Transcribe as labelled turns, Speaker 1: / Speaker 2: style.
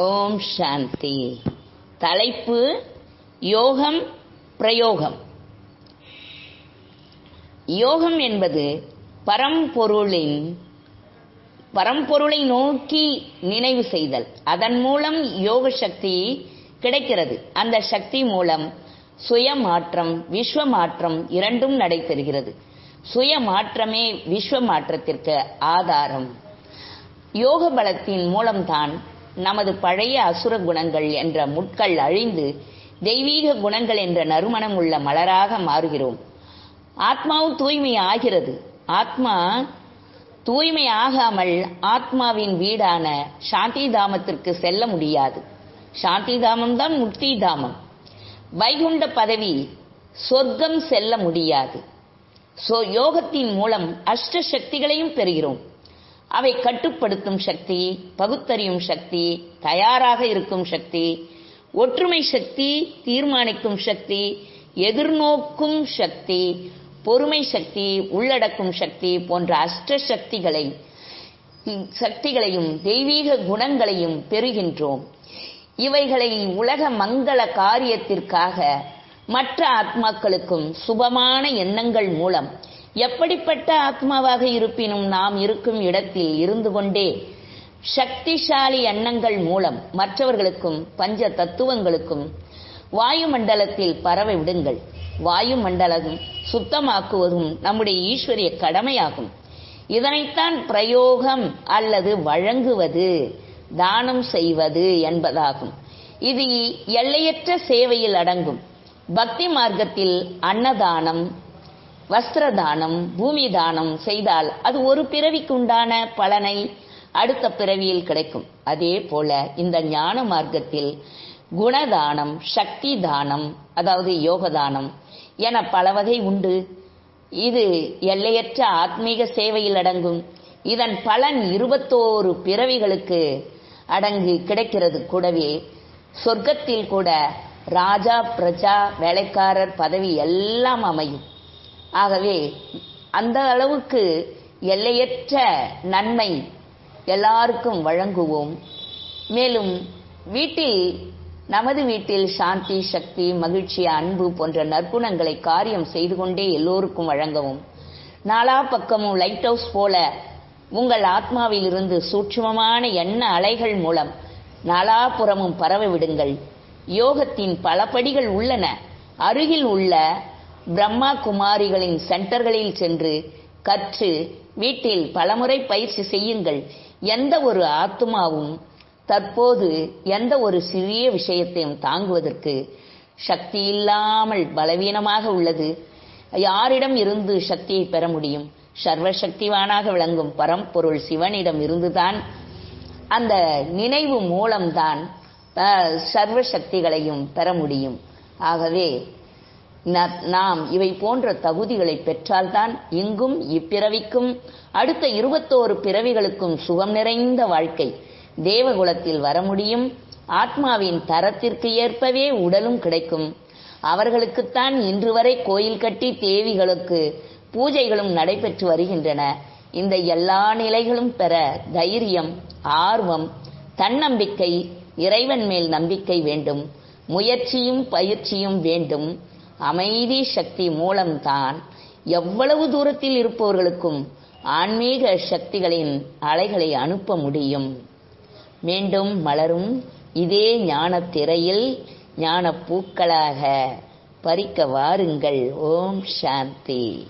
Speaker 1: ஓம் சாந்தி. தலைப்பு யோகம் பிரயோகம். யோகம் என்பது பரம்பொருளின் பரம்பொருளை நோக்கி நினைவு செய்தல். அதன் மூலம் யோக சக்தி கிடைக்கிறது. அந்த சக்தி மூலம் சுய மாற்றம் விஸ்வ மாற்றம் இரண்டும் நடைபெறுகிறது. சுய மாற்றமே விஸ்வ மாற்றத்திற்கு ஆதாரம். யோக பலத்தின் மூலம்தான் நமது பழைய அசுர குணங்கள் என்ற முட்கள் அழிந்து தெய்வீக குணங்கள் என்ற நறுமணம் உள்ள மலராக மாறுகிறோம். ஆத்மாவும் தூய்மை ஆகிறது ஆத்மா தூய்மை ஆகாமல் ஆத்மாவின் வீடான சாந்தி தாமத்திற்கு செல்ல முடியாது. சாந்தி தாமம் தான் முக்தி தாமம் வைகுண்ட பதவி சொர்க்கம் செல்ல முடியாது. சோ யோகத்தின் மூலம் அஷ்ட சக்திகளையும் பெறுகிறோம். அவை கட்டுப்படுத்தும் சக்தி பகுத்தறியும் சக்தி தயாராக இருக்கும் சக்தி ஒற்றுமை சக்தி தீர்மானிக்கும் சக்தி எதிர்நோக்கும் சக்தி பொறுமை சக்தி உள்ளடக்கும் சக்தி போன்ற அஷ்ட சக்திகளை சக்திகளையும் தெய்வீக குணங்களையும் பெறுகின்றோம். இவைகளை உலக மங்கள காரியத்திற்காக மற்ற ஆத்மாக்களுக்கும் சுபமான எண்ணங்கள் மூலம் எப்படிப்பட்ட ஆத்மாவாக இருப்பினும் நாம் இருக்கும் இடத்தில் இருந்து கொண்டே சக்திசாலி எண்ணங்கள் மூலம் மற்றவர்களுக்கும் பஞ்ச தத்துவங்களுக்கும் வாயுமண்டலத்தில் பரவ விடுங்கள். வாயுமண்டலம் சுத்தமாக்குவதும் நம்முடைய ஈஸ்வரிய கடமையாகும். இதனைத்தான் பிரயோகம் அல்லது வழங்குவது தானம் செய்வது என்பதாகும். இது எல்லையற்ற சேவையில் அடங்கும். பக்தி மார்க்கத்தில் அன்னதானம் வஸ்திர தானம் பூமி தானம் செய்தால் அது ஒரு பிறவிக்கு உண்டான பலனை அடுத்த பிறவியில் கிடைக்கும். அதே போல இந்த ஞான மார்க்கத்தில் குணதானம் சக்தி தானம் அதாவது யோக தானம் என பல வகை உண்டு. இது எல்லையற்ற ஆத்மீக சேவையில் அடங்கும். இதன் பலன் இருபத்தோரு பிறவிகளுக்கு அடங்கு கிடைக்கிறது. கூடவே சொர்க்கத்தில் கூட ராஜா பிரஜா வேலைக்காரர் பதவி எல்லாம் அமையும். ஆகவே அந்த அளவுக்கு எல்லையற்ற நன்மை எல்லாருக்கும் வழங்குவோம். மேலும் வீட்டில் நமது வீட்டில் சாந்தி சக்தி மகிழ்ச்சி அன்பு போன்ற நற்குணங்களை காரியம் செய்து கொண்டே எல்லோருக்கும் வழங்கவும். நாலா பக்கமும் லைட் ஹவுஸ் போல உங்கள் ஆத்மாவில் இருந்து சூட்சுமமான எண்ண அலைகள் மூலம் நாலாபுறமும் பரவ விடுங்கள். யோகத்தின் பல படிகள் உள்ளன. அருகில் உள்ள பிரம்மா குமாரிகளின் சென்டர்களில் சென்று கற்று வீட்டில் பலமுறை பயிற்சி செய்யுங்கள். எந்த ஒரு ஆத்மாவும் தற்போது எந்த ஒரு சிறிய விஷயத்தையும் தாங்குவதற்கு சக்தி இல்லாமல் பலவீனமாக உள்ளது. யாரிடம் இருந்து சக்தியை பெற முடியும்? சர்வசக்திவானாக விளங்கும் பரம்பொருள் சிவனிடம் இருந்துதான் அந்த நினைவு மூலம்தான் சர்வ சக்திகளையும் பெற முடியும். ஆகவே நாம் இவை போன்ற தகுதிகளை பெற்றால்தான் இங்கும் இப்பிறவிக்கும் அடுத்த இருபத்தோரு பிறவிகளுக்கும் சுகம் நிறைந்த வாழ்க்கை தேவகுலத்தில் வர முடியும். ஆத்மாவின் தரத்திற்கு ஏற்பவே உடலும் கிடைக்கும். அவர்களுக்குத்தான் இன்று வரை கோயில் கட்டி தேவிகளுக்கு பூஜைகளும் நடைபெற்று வருகின்றன. இந்த எல்லா நிலைகளும் பெற தைரியம் ஆர்வம் தன்னம்பிக்கை இறைவன் மேல் நம்பிக்கை வேண்டும். முயற்சியும் பயிற்சியும் வேண்டும். அமைதி சக்தி மூலம்தான் எவ்வளவு தூரத்தில் இருப்பவர்களுக்கும் ஆன்மீக சக்திகளின் அலைகளை அனுப்ப முடியும். மீண்டும் மலரும் இதே ஞான திரையில் ஞான பூக்களாக பறிக்க வாருங்கள். ஓம் சாந்தி.